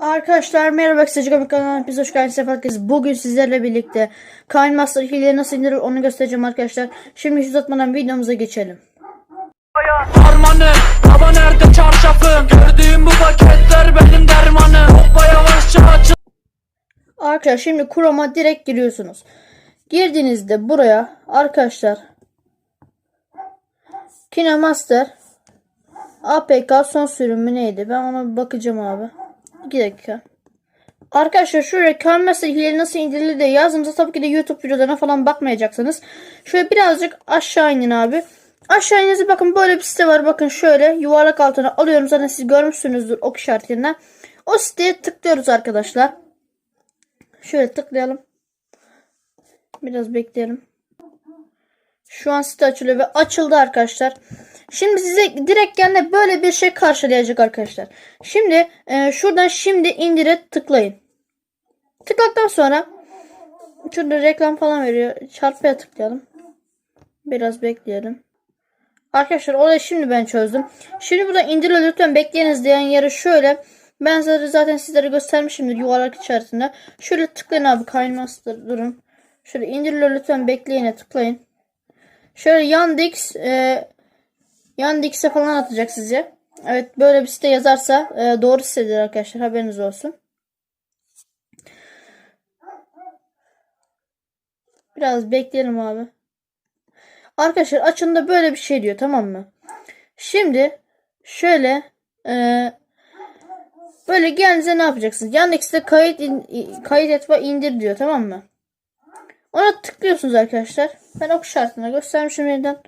Arkadaşlar merhaba kısaca komik kanalına biz hoş geldiniz geldiniz. Bugün sizlerle birlikte Kind Master hileyi nasıl indirir onu göstereceğim arkadaşlar. Şimdi hiç uzatmadan videomuza geçelim. Harmanım Baba nerede çarşafım Gördüğüm bu paketler benim dermanım Hoppa yavaşça açıl Arkadaşlar şimdi Chrome'a direkt giriyorsunuz. Girdiğinizde buraya arkadaşlar KineMaster APK son sürümü neydi? Ben ona bir bakacağım abi. 2 dakika. Arkadaşlar şuraya KineMaster hileyi nasıl indirilir diye yazdığımızda tabii ki de YouTube videolarına falan bakmayacaksınız. Şöyle birazcık aşağı inin abi. Aşağı ininizde bakın böyle bir site var. Bakın şöyle yuvarlak altına alıyorum. Zaten siz görmüşsünüzdür ok işaretinden. O siteye tıklıyoruz arkadaşlar. Şöyle tıklayalım. Biraz bekleyelim. Şu an site açılıyor ve açıldı arkadaşlar. Şimdi size direkt yani böyle bir şey karşılayacak arkadaşlar. Şimdi e, şuradan şimdi indire tıklayın. Tıkladıktan sonra şurada reklam falan veriyor. Çarpıya tıklayalım. Biraz bekleyelim. Arkadaşlar olayı şimdi ben çözdüm. Şimdi burada indir lütfen bekleyiniz diyen yeri şöyle. Ben zaten, sizlere göstermişimdir yuvarlak içerisinde. Şöyle tıklayın abi kaynmaster durun. Şöyle indir lütfen bekleyine tıklayın. Şöyle Yandex e, Yandex'e falan atacak size. Evet böyle bir site yazarsa e, doğru sitedir arkadaşlar haberiniz olsun. Biraz bekleyelim abi. Arkadaşlar açında böyle bir şey diyor tamam mı? Şimdi şöyle e, böyle gelinize ne yapacaksınız? Yandex'te kayıt in- kayıt et ve indir diyor tamam mı? Ona tıklıyorsunuz arkadaşlar. Ben ok şartına göstermişim yeniden.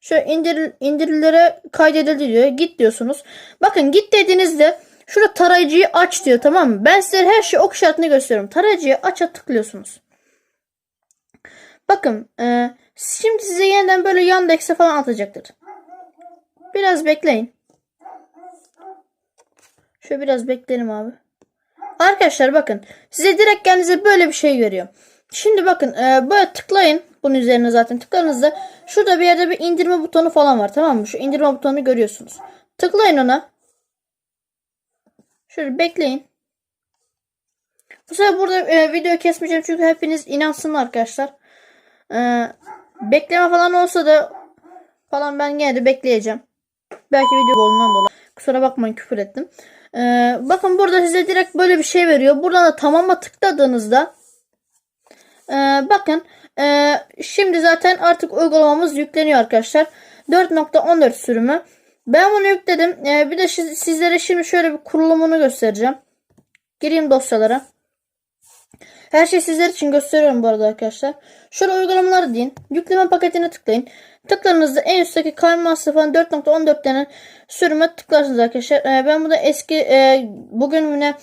Şöyle indir, indirilere kaydedildi diyor. Git diyorsunuz. Bakın git dediğinizde şurada tarayıcıyı aç diyor tamam mı? Ben size her şeyi ok işaretini gösteriyorum. Tarayıcıyı aç'a tıklıyorsunuz. Bakın e, şimdi size yeniden böyle Yandex'e falan atacaktır. Biraz bekleyin. Şöyle biraz bekleyelim abi. Arkadaşlar bakın size direkt kendinize böyle bir şey veriyor. Şimdi bakın e, böyle tıklayın. Bunun üzerine zaten tıkladığınızda şurada bir yerde bir indirme butonu falan var tamam mı? Şu indirme butonunu görüyorsunuz. Tıklayın ona. Şöyle bekleyin. Bu sefer burada e, videoyu kesmeyeceğim çünkü hepiniz inansın arkadaşlar. E, bekleme falan olsa da falan ben gene de bekleyeceğim. Belki video bolundan dolayı. Kusura bakmayın küfür ettim. E, bakın burada size direkt böyle bir şey veriyor. Buradan da tamama tıkladığınızda ee, bakın ee, şimdi zaten artık uygulamamız yükleniyor arkadaşlar. 4.14 sürümü. Ben bunu yükledim. Ee, bir de şi- sizlere şimdi şöyle bir kurulumunu göstereceğim. Gireyim dosyalara. Her şeyi sizler için gösteriyorum bu arada arkadaşlar. Şöyle uygulamaları deyin. Yükleme paketine tıklayın. Tıkladığınızda en üstteki kayma falan 4.14 denen sürüme tıklarsınız arkadaşlar. Ee, ben burada eski e, bugün yine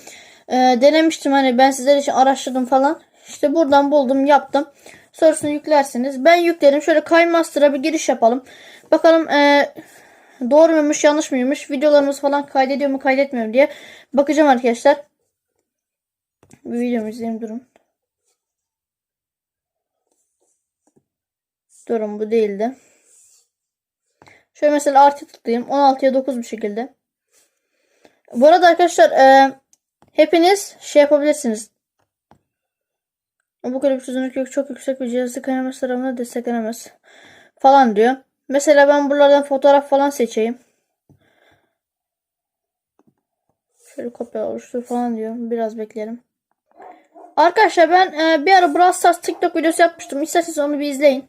e, denemiştim. Hani ben sizler için araştırdım falan. İşte buradan buldum yaptım. Sonrasını yüklersiniz. Ben yükledim. Şöyle KineMaster'a bir giriş yapalım. Bakalım e, doğru muymuş yanlış mıymış. Videolarımız falan kaydediyor mu kaydetmiyor mu diye bakacağım arkadaşlar. Bir videomu izleyeyim durun. Durun bu değildi. Şöyle mesela artı tıklayayım. 16'ya 9 bir şekilde. Bu arada arkadaşlar e, hepiniz şey yapabilirsiniz. Bu kadar bir çözünürlük. Çok yüksek bir cihazı kaynama sıramına desteklenemez. Falan diyor. Mesela ben buralardan fotoğraf falan seçeyim. Şöyle kopya oluştur falan diyor. Biraz bekleyelim. Arkadaşlar ben e, bir ara Brawl Stars TikTok videosu yapmıştım. İsterseniz onu bir izleyin.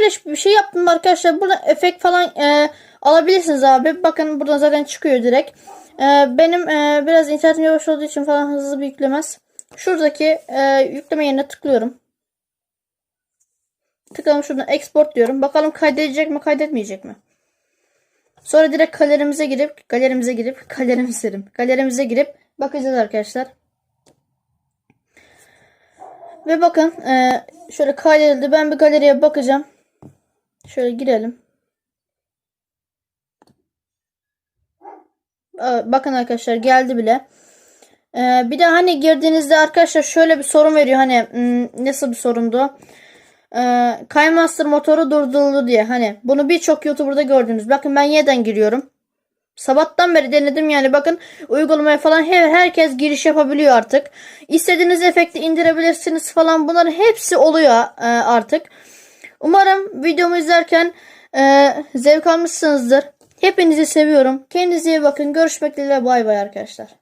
Böyle bir şey yaptım arkadaşlar. Burada efekt falan e, alabilirsiniz abi. Bakın buradan zaten çıkıyor direkt. E, benim e, biraz internetim yavaş olduğu için falan hızlı bir yüklemez. Şuradaki e, yükleme yerine tıklıyorum. Tıkladım şuradan export diyorum. Bakalım kaydedecek mi kaydetmeyecek mi? Sonra direkt galerimize girip galerimize girip galerimize girip galerimize girip bakacağız arkadaşlar. Ve bakın e, şöyle kaydedildi. Ben bir galeriye bakacağım. Şöyle girelim. Bakın arkadaşlar geldi bile. Ee, bir de hani girdiğinizde arkadaşlar şöyle bir sorun veriyor. Hani hmm, nasıl bir sorundu? Ee, Kaymaster motoru durduruldu diye. Hani bunu birçok YouTuber'da gördünüz. Bakın ben yeniden giriyorum. Sabahtan beri denedim yani bakın uygulamaya falan her, herkes giriş yapabiliyor artık. İstediğiniz efekti indirebilirsiniz falan bunların hepsi oluyor e, artık. Umarım videomu izlerken e, zevk almışsınızdır. Hepinizi seviyorum. Kendinize iyi bakın. Görüşmek dileğiyle bay bay arkadaşlar.